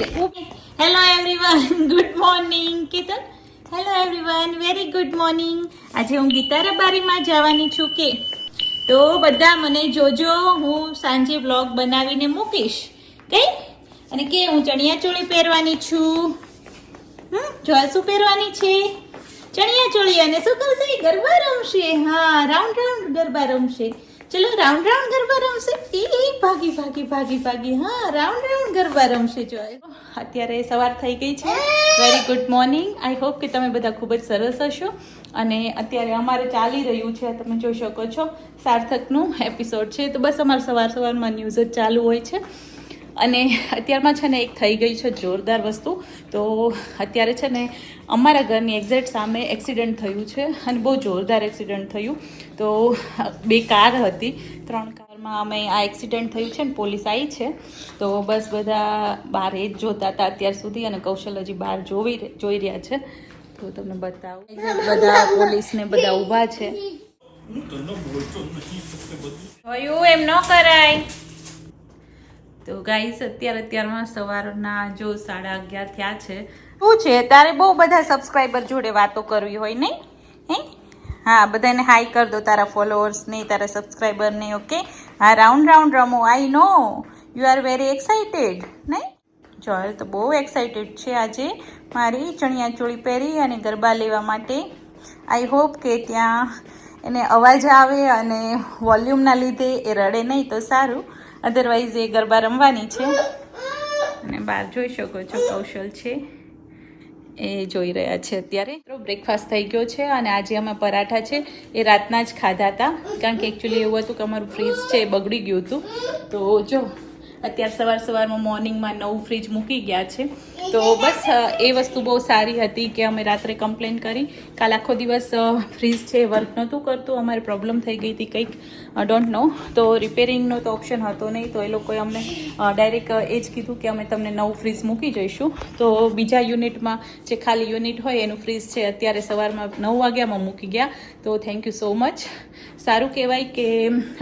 Hello everyone good morning Ketan hello everyone very good morning આજે હું ગીતા રબારીમાં જવાની છું કે તો બધા મને જોજો, હું સાંજે વ્લોગ બનાવીને મૂકીશ. કઈ અને કે હું ચણિયા ચોળી પહેરવાની છું. હમ જોવા શું પહેરવાની છે? ચણિયા ચોળી અને શું કરશે? ગરબા રમશે. હા રાઉન્ડ રાઉન્ડ ગરબા રમશે. ચલો, રાઉન્ડ રાઉન્ડ ગરબા રમશે. એ ભાગી ભાગી ભાગી ભાગી. હા, રાઉન્ડ રાઉન્ડ ગરબા રમશે જો અત્યારે સવાર થઈ ગઈ છે. Very good morning I hope કે તમે બધા ખૂબ જ સરસ હશો. અને અત્યારે અમારે ચાલી રહ્યું છે, તમે જોઈ શકો છો, સાર્થકનું એપિસોડ છે. તો બસ અમારે સવાર સવારમાં ન્યૂઝ જ ચાલુ હોય છે. અને અત્યારમાં છે ને એક થઈ ગઈ છે જોરદાર વસ્તુ. તો અત્યારે છે ને અમારા ઘરની એક્ઝેક્ટ સામે એક્સિડન્ટ થયું છે અને બહુ જોરદાર એક્સિડન્ટ થયું. તો બે કાર હતી. ત્રણ કારમાં અમે આ એક્સિડન્ટ થયું છે ને પોલીસ આવી છે. તો બસ બધા બહાર એ જ જોતા હતા અત્યાર સુધી અને કૌશલ હજી બહાર જોવી જોઈ રહ્યા છે. તો તમને બતાવું. બધા પોલીસને બધા ઊભા છે. થયું એમ ન કરાય. તો ગાઈસ અત્યારે અત્યારમાં સવારના જો સાડા અગિયાર થયા છે. શું છે? તારે બહુ બધા સબસ્ક્રાઈબર જોડે વાતો કરવી હોય નહીં? હે? હા, બધાને હાઈ કર દો તારા ફોલોઅર્સને તારા સબસ્ક્રાઈબરને ઓકે હા રાઉન્ડ રાઉન્ડ રમો I know you are very excited નહીં? જોયલ તો બહુ એક્સાઇટેડ છે આજે. મારી ચણિયા ચોળી પહેરી અને ગરબા લેવા માટે. આઈ હોપ કે ત્યાં એને અવાજ આવે અને વોલ્યુમના લીધે એ રડે નહીં તો સારું. અધરવાઇઝ એ ગરબા રમવાની છે. અને બહાર જોઈ શકો છો કૌશલ છે. એ જોઈ રહ્યા છે અત્યારે. બ્રેકફાસ્ટ થઈ ગયો છે અને આજે અમે પરાઠા છે. એ રાતના જ ખાધા હતા. કારણ કે એકચ્યુઅલી એવું હતું કે અમારું ફ્રીજ છે એ બગડી ગયું હતું. તો જો, અત્યારે સવાર સવારમાં મોર્નિંગમાં નવું ફ્રીજ મૂકી ગયા છે. તો બસ એ વસ્તુ બહુ સારી હતી કે અમે રાત્રે કમ્પ્લેન કરી. કાલ આખો દિવસ ફ્રીજ છે વર્ક નહોતું કરતું, અમારે પ્રોબ્લેમ થઈ ગઈ હતી કંઈક ડોન્ટ નો તો રિપેરિંગનો તો ઓપ્શન હતો નહીં, તો એ લોકોએ અમને ડાયરેક્ટ એ જ કીધું કે અમે તમને નવું ફ્રીજ મૂકી જઈશું. તો બીજા યુનિટમાં જે ખાલી યુનિટ હોય, એનું ફ્રીજ છે, અત્યારે સવારમાં નવ વાગ્યામાં મૂકી ગયા. તો થેન્ક યુ સો મચ સારું કહેવાય કે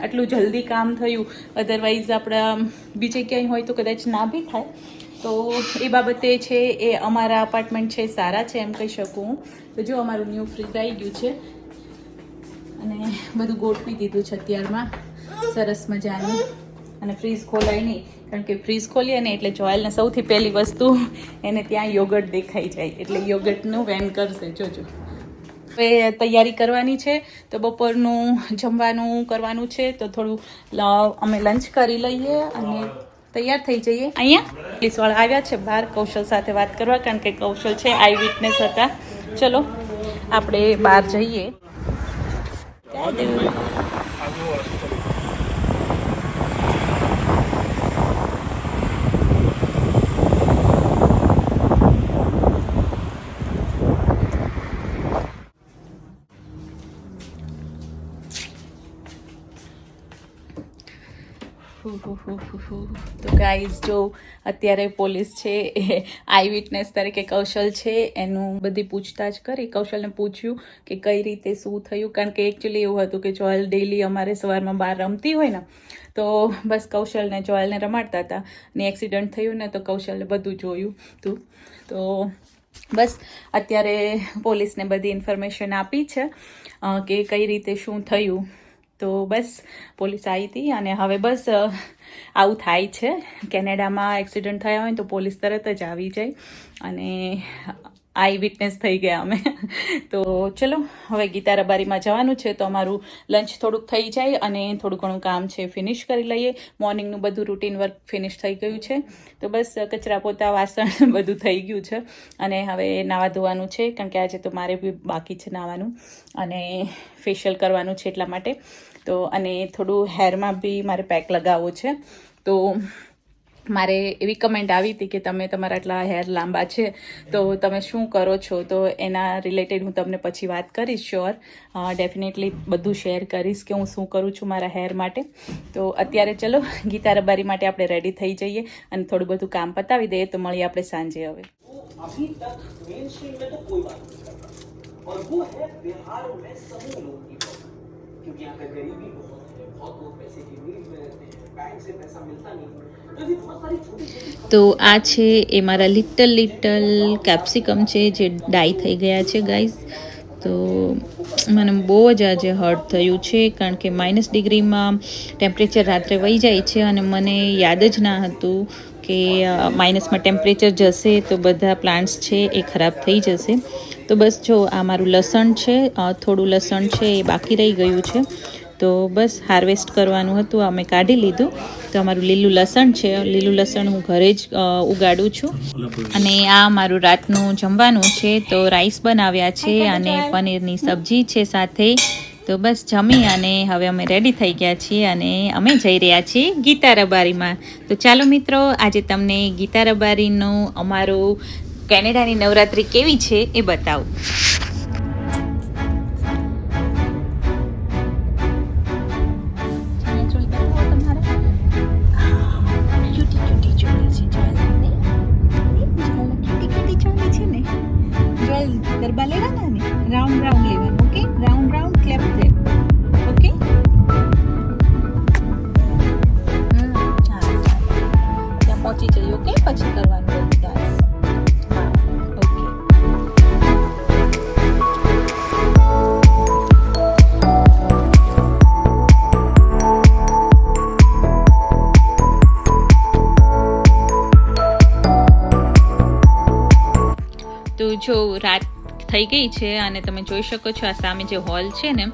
આટલું જલ્દી કામ થયું. અધરવાઇઝ આપણા, બીજે ક્યાંય હોય તો કદાચ ના બી થાય. તો એ બાબતે છે એ અમારા અપાર્ટમેન્ટ છે, સારા છે એમ કહી શકું. તો જો અમારું ન્યૂ ફ્રીજ આવી ગયું છે. અને બધું ગોઠવી દીધું છે અત્યારમાં. સરસ મજાનું. અને ફ્રીજ ખોલાય નહીં, કારણ કે ફ્રીજ ખોલીએ ને એટલે જોયલને સૌથી પહેલી વસ્તુ એને ત્યાં યોગર્ટ દેખાઈ જાય. એટલે યોગર્ટનું વેન કરશે. જોજો. હવે તૈયારી કરવાની છે. તો બપોરનું જમવાનું કરવાનું છે. તો થોડું અમે લંચ કરી લઈએ અને તૈયાર થઈ જઈએ. અહીંયા પોલીસવાળા આવ્યા છે. બહાર કૌશલ સાથે વાત કરવા કારણ કે કૌશલ છે, આઈ વિટનેસ હતા. ચલો, આપણે બહાર જઈએ. તો ગાઈઝ જો અત્યારે પોલીસ છે, એ આઈ વિટનેસ તરીકે કૌશલ છે, એનું બધી પૂછતાછ કરી કૌશલને પૂછ્યું કે કઈ રીતે શું થયું, કારણ કે એકચ્યુઅલી એવું હતું કે જોયલ ડેલી અમારે સવારમાં બહાર રમતી હોય ને, તો બસ કૌશલને જોયલને રમાડતા હતા, ને એક્સિડન્ટ થયું ને તો કૌશલે બધું જોયું તું. તો બસ અત્યારે પોલીસને બધી ઇન્ફોર્મેશન આપી છે કે કઈ રીતે શું થયું. તો બસ પોલીસ આવી હતી અને હવે બસ આવું થાય છે. કેનેડામાં એક્સિડન્ટ થયા હોય તો પોલીસ તરત જ આવી જાય. અને આઈ વિટનેસ થઈ ગયા અમે. તો ચલો, હવે ગીતા રબારીમાં જવાનું છે તો અમારું લંચ થોડુંક થઈ જાય અને થોડું ઘણું કામ છે ફિનિશ કરી લઈએ. મોર્નિંગનું બધું રૂટીન વર્ક ફિનિશ થઈ ગયું છે. તો બસ કચરા પોતા, વાસણ બધું થઈ ગયું છે. અને હવે નાવા ધોવાનું છે, કારણ કે આજે તો મારે બી બાકી છે નાવાનું. અને ફેશિયલ કરવાનું છે એટલા માટે. તો અને થોડું હેરમાં બી મારે પેક લગાવવો છે. તો મારે એવી કમેન્ટ આવી હતી કે તમે તમારા આટલા હેર લાંબા છે તો તમે શું કરો છો તો એના રિલેટેડ હું તમને પછી વાત કરીશ શ્યોર ડેફિનેટલી બધું શેર કરીશ કે હું શું કરું છું મારા હેર માટે તો અત્યારે ચલો ગીતા રબારી માટે આપણે રેડી થઈ જઈએ અને થોડું બધું કામ પતાવી દઈએ તો મળીએ આપણે સાંજે હવે अभी तक मेन स्ट्रीम में तो कोई बात नहीं करता और वो है बिहार में समूह लोगों की प्रॉब्लम क्योंकि यहाँ पे गरीबी बहुत है बहुत लोग पैसे की नीड में रहते हैं તો આ છે એ મારા લિટલ લિટલ કેપ્સિકમ છે જે ડાઈ થઈ ગયા છે ગાઈઝ તો મને બહુ જ આજે હર્ટ થયું છે, કારણ કે માઇનસ ડિગ્રીમાં ટેમ્પરેચર રાત્રે વહી જાય છે અને મને યાદ જ ના હતું કે માઇનસમાં ટેમ્પરેચર જશે તો બધા પ્લાન્ટ્સ છે એ ખરાબ થઈ જશે. તો બસ જો આ મારું લસણ છે થોડું લસણ છે એ બાકી રહી ગયું છે. તો બસ હાર્વેસ્ટ કરવાનું હતું, અમે કાઢી લીધું. તો અમારું લીલું લસણ છે, લીલું લસણ હું ઘરે જ ઉગાડું છું. અને આ મારું રાતનું જમવાનું છે, તો રાઈસ બનાવ્યા છે અને પનીરની સબ્જી છે સાથે. તો બસ જમી અને હવે અમે રેડી થઈ ગયા છીએ અને અમે જઈ રહ્યા છીએ ગીતા રબારીમાં. તો ચાલો મિત્રો, આજે તમને ગીતા રબારીનું અમારું કેનેડાની નવરાત્રિ કેવી છે એ બતાવું. જઈએ પછી કરવાનું બધું ડાન્સ તો જો રાત થઈ ગઈ છે અને તમે જોઈ શકો છો આ સામે જે હોલ છે ને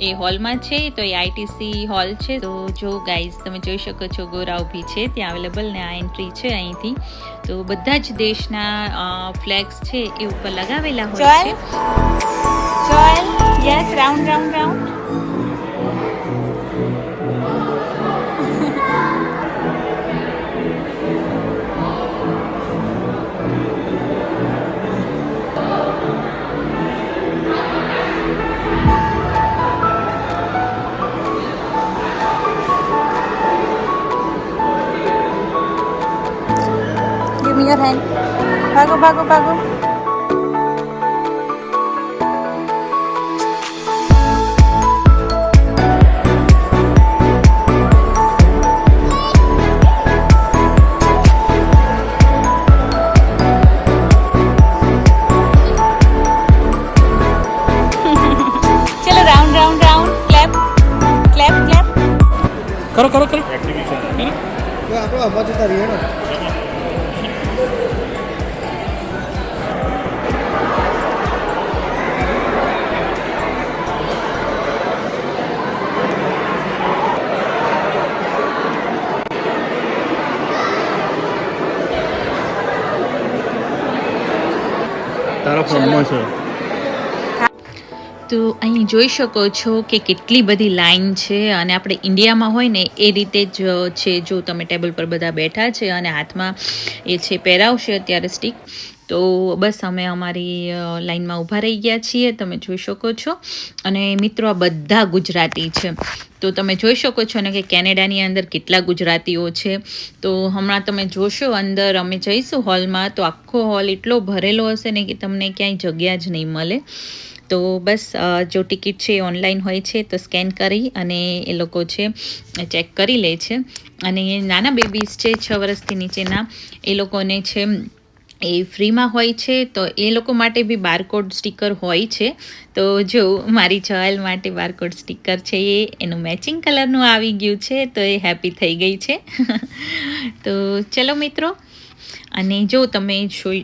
એ હોલમાં છે તો એ આઈટીસી હોલ છે. તો જો ગાઈઝ તમે જોઈ શકો છો ગોરા ઊભી છે ત્યાં અવેલેબલ ને આ એન્ટ્રી છે અહીંથી. તો બધા જ દેશના ફ્લેગ્સ છે એ ઉપર લગાવેલા હોય છે. યસ રાઉન્ડ રાઉન્ડ રાઉન્ડ ભાગો ભાગો ભાગો છે. તો અહીં જોઈ શકો છો કે કેટલી બધી લાઈન છે અને આપણે ઇન્ડિયામાં હોય ને એ રીતે જ છે જો તમે ટેબલ પર બધા બેઠા છે અને હાથમાં એ છે પહેરાવશે અત્યારે સ્ટીક તો બસ અમે અમારી લાઈનમાં ઊભા રહી ગયા છીએ, તમે જોઈ શકો છો. અને મિત્રો, આ બધા ગુજરાતી છે. તો તમે જોઈ શકો છો ને કે કેનેડાની અંદર કેટલા ગુજરાતીઓ છે. તો હમણાં તમે જોશો અંદર, અમે જઈશું હોલમાં, તો આખો હોલ એટલો ભરેલો હશે ને કે તમને ક્યાંય જગ્યા જ નહીં મળે. તો બસ જો ટિકિટ છે એ ઓનલાઈન હોય છે, તો સ્કેન કરી અને એ લોકો છે ચેક કરી લે છે. અને નાના બેબીઝ છે, છ વર્ષથી નીચેના, એ લોકોને છે એ ફ્રીમાં હોય છે, તો એ લોકો માટે બી બારકોડ સ્ટીકર હોય છે. તો જો મારી ચોયલ માટે બારકોડ સ્ટીકર છે એ, એનું મેચિંગ કલરનું આવી ગયું છે, તો એ હેપી થઈ ગઈ છે. તો ચલો મિત્રો અને જો તમે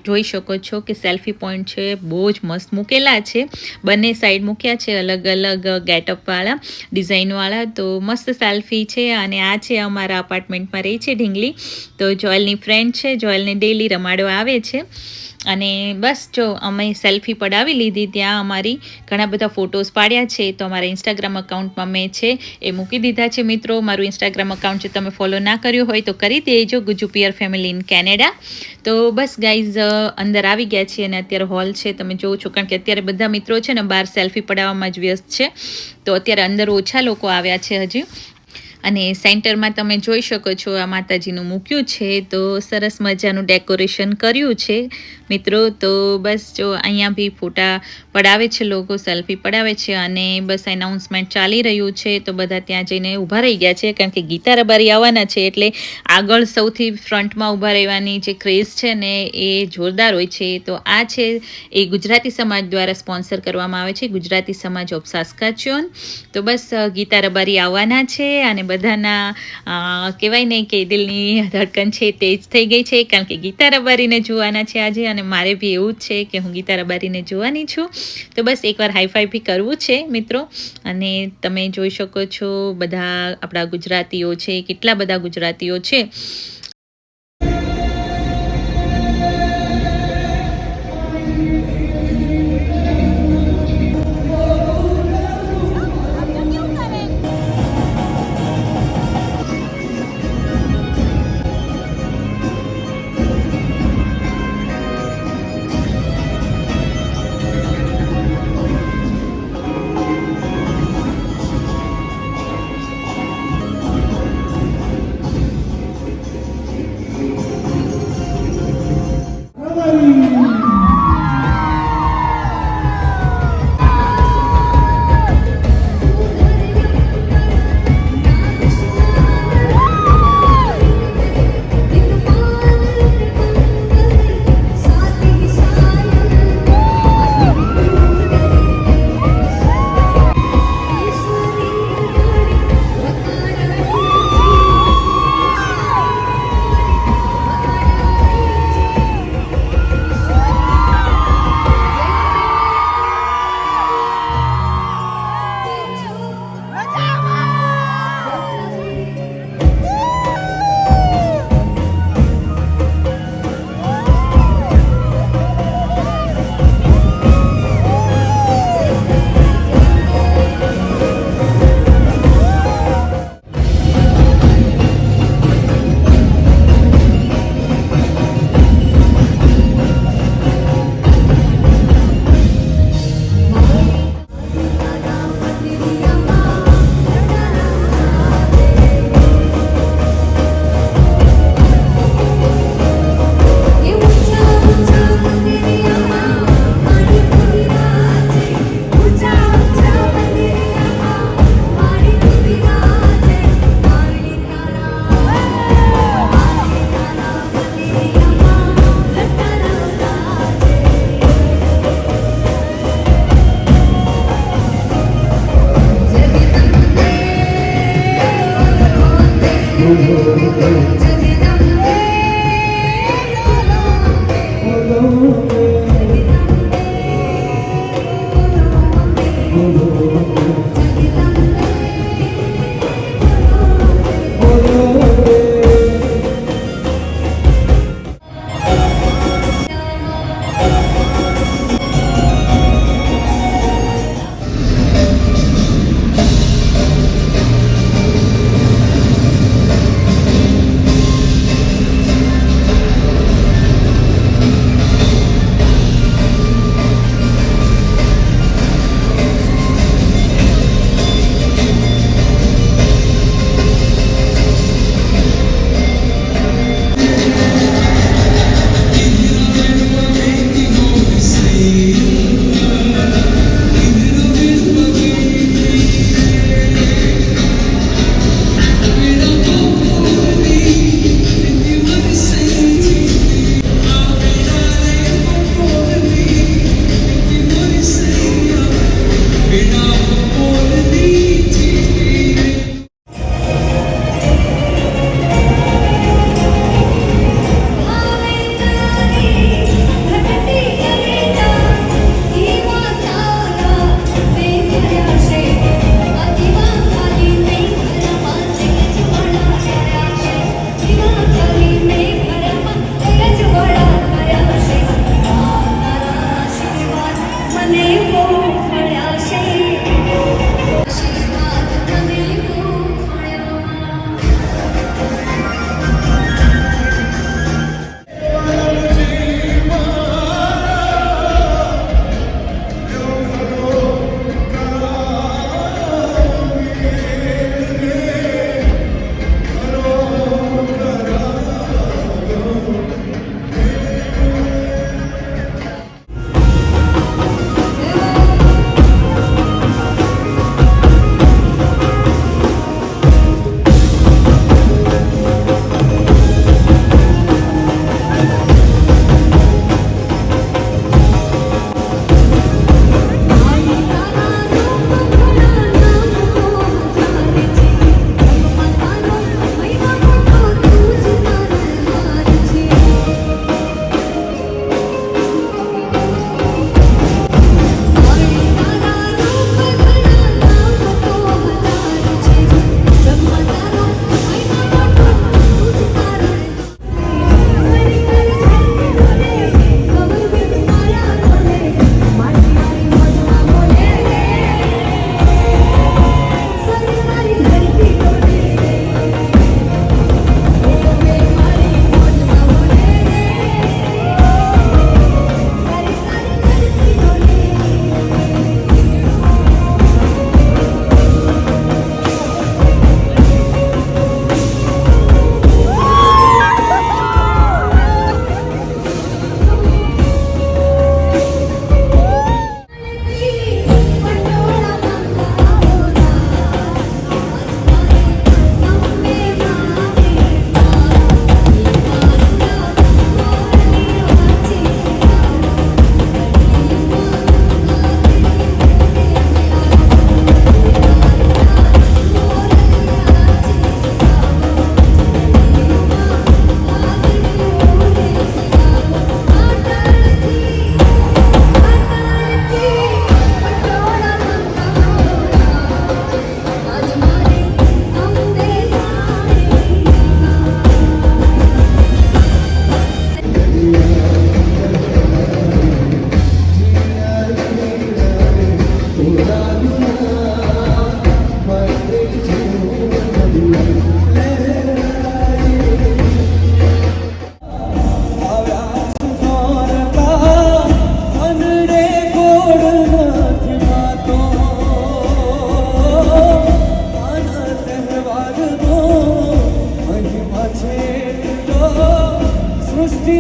જોઈ શકો છો કે સેલ્ફી પોઈન્ટ છે, બહુ જ મસ્ત મૂકેલા છે. બંને સાઈડ મૂક્યા છે અલગ અલગ ગેટઅપવાળા, ડિઝાઇનવાળા. તો મસ્ત સેલ્ફી છે અને આ છે અમારા અપાર્ટમેન્ટમાં રહી છે ઢીંગલી. તો જોયલની ફ્રેન્ડ છે, જોયલને ડેલી રમાડવા આવે છે. અને બસ જો અમે સેલ્ફી પડાવી લીધી, ત્યાં અમારી ઘણા બધા ફોટોઝ પાડ્યા છે. તો અમારા ઇન્સ્ટાગ્રામ અકાઉન્ટમાં મેં છે એ મૂકી દીધા છે મિત્રો. મારું ઇન્સ્ટાગ્રામ અકાઉન્ટ છે તમે ફોલો ના કર્યું હોય તો કરી દેજો, ગુજુ પિયર ફેમિલી ઇન કેનેડા તો બસ ગાઈઝ અંદર આવી ગયા છીએ અને અત્યારે હોલ છે. તમે જોવો છો કારણ કે અત્યારે બધા મિત્રો છે ને બહાર સેલ્ફી પડાવવામાં જ વ્યસ્ત છે. તો અત્યારે અંદર ઓછા લોકો આવ્યા છે હજી. અને સેન્ટરમાં તમે જોઈ શકો છો, આ માતાજીનું મૂક્યું છે, તો સરસ મજાનું ડેકોરેશન કર્યું છે. મિત્રો, તો બસ જો અહીંયા બી ફોટા પડાવે છે, લોકો સેલ્ફી પડાવે છે અને બસ એનાઉન્સમેન્ટ ચાલી રહ્યું છે, તો બધા ત્યાં જઈને ઊભા રહી ગયા છે, કારણ કે ગીતા રબારી આવવાના છે, એટલે આગળ સૌથી ફ્રન્ટમાં ઊભા રહેવાની જે ક્રેઝ છે ને એ જોરદાર હોય છે. તો આ છે, એ ગુજરાતી સમાજ દ્વારા સ્પોન્સર કરવામાં આવે છે, ગુજરાતી સમાજ ઓફ સાસ્કાચ્યોન. તો બસ ગીતા રબારી આવવાના છે અને બધાના કહેવાય ને કે દિલની ધડકન છે તેજ થઈ ગઈ છે, કારણ કે ગીતા રબારીને જોવાના છે આજે અને મારે બી એવું જ છે કે હું ગીતા રબારીને જોવાની છું. તો બસ એકવાર હાઈફાઈ બી કરવું છે મિત્રો. અને તમે જોઈ શકો છો બધા આપણા ગુજરાતીઓ છે, કેટલા બધા ગુજરાતીઓ છે.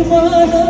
humana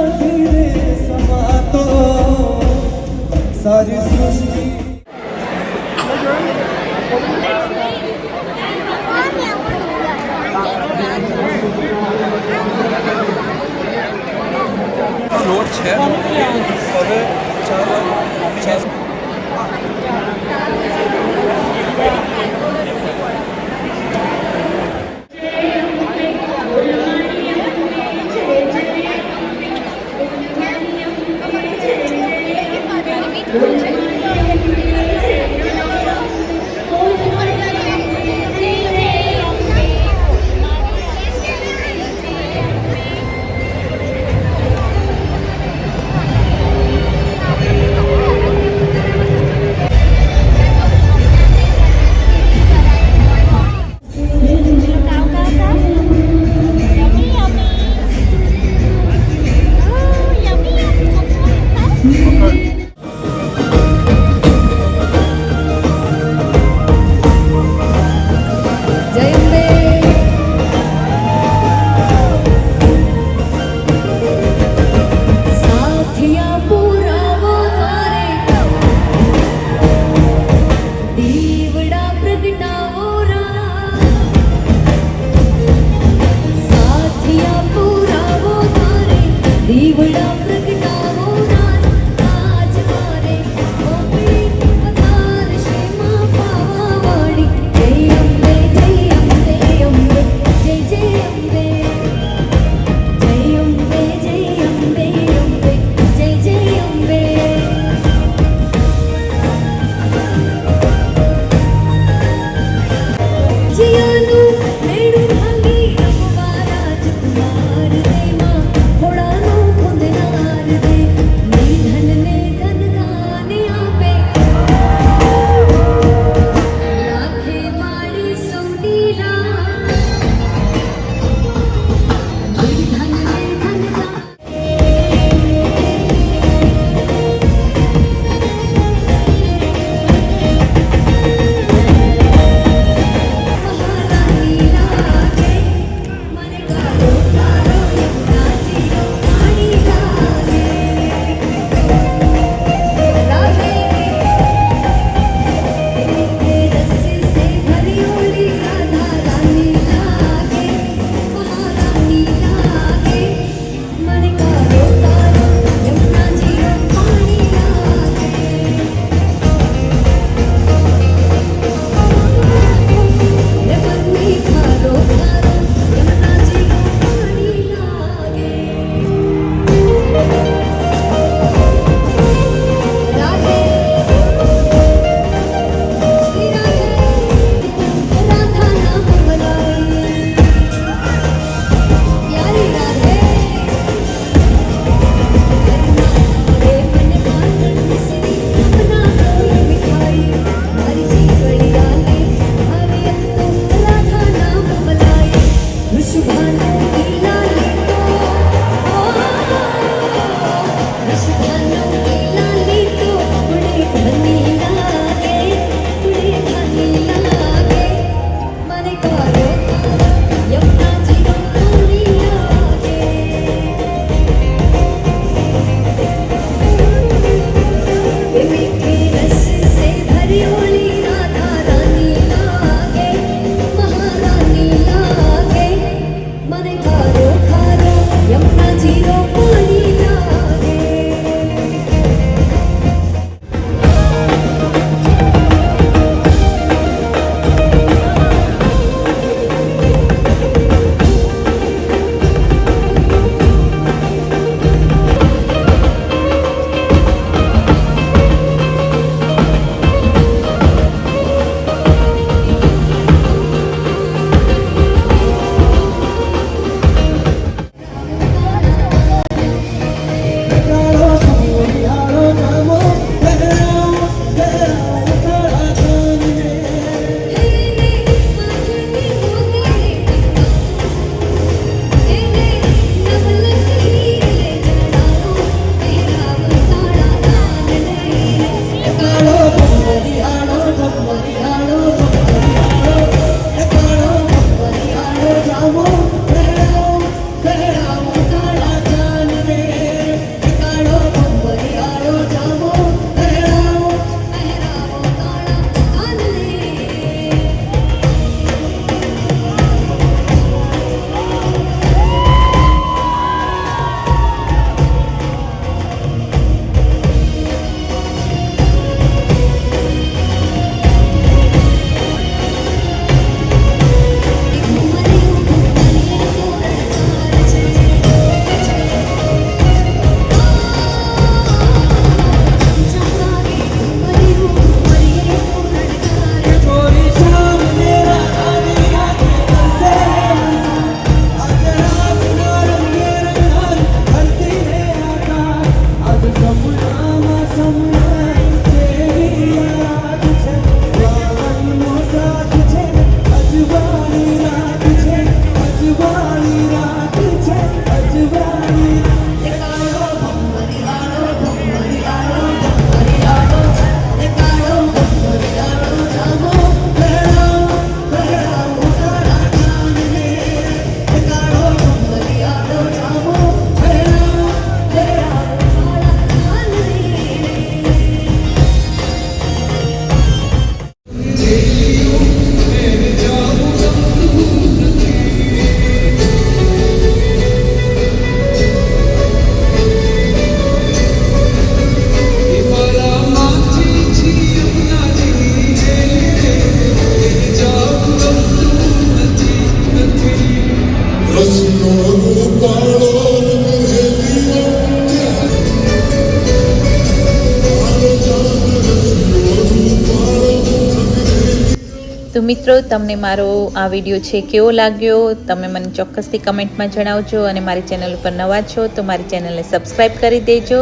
તમને મારો આ વીડિયો છે કેવો લાગ્યો, તમે મને ચોક્કસથી કમેન્ટમાં જણાવજો અને મારી ચેનલ ઉપર નવા છો તો મારી ચેનલને સબસ્ક્રાઈબ કરી દેજો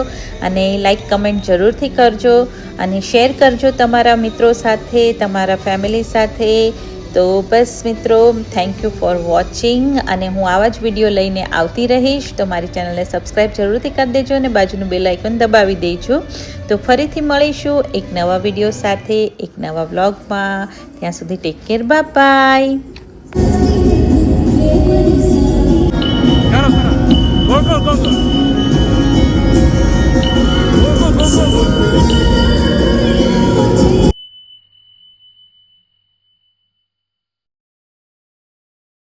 અને લાઈક કમેન્ટ જરૂરથી કરજો અને શેર કરજો તમારા મિત્રો સાથે, તમારા ફેમિલી સાથે. તો બસ મિત્રો થેન્ક યુ ફોર વોચિંગ અને હું આવા જ વીડિયો લઈને આવતી રહીશ. તો મારી ચેનલને સબસ્ક્રાઈબ જરૂરથી કરી દેજો અને બાજુનું બેલ આઇકન દબાવી દેજો. તો ફરીથી મળીશું એક નવા વીડિયો સાથે, એક નવા વ્લોગમાં ત્યાં સુધી ટેક કેર બાય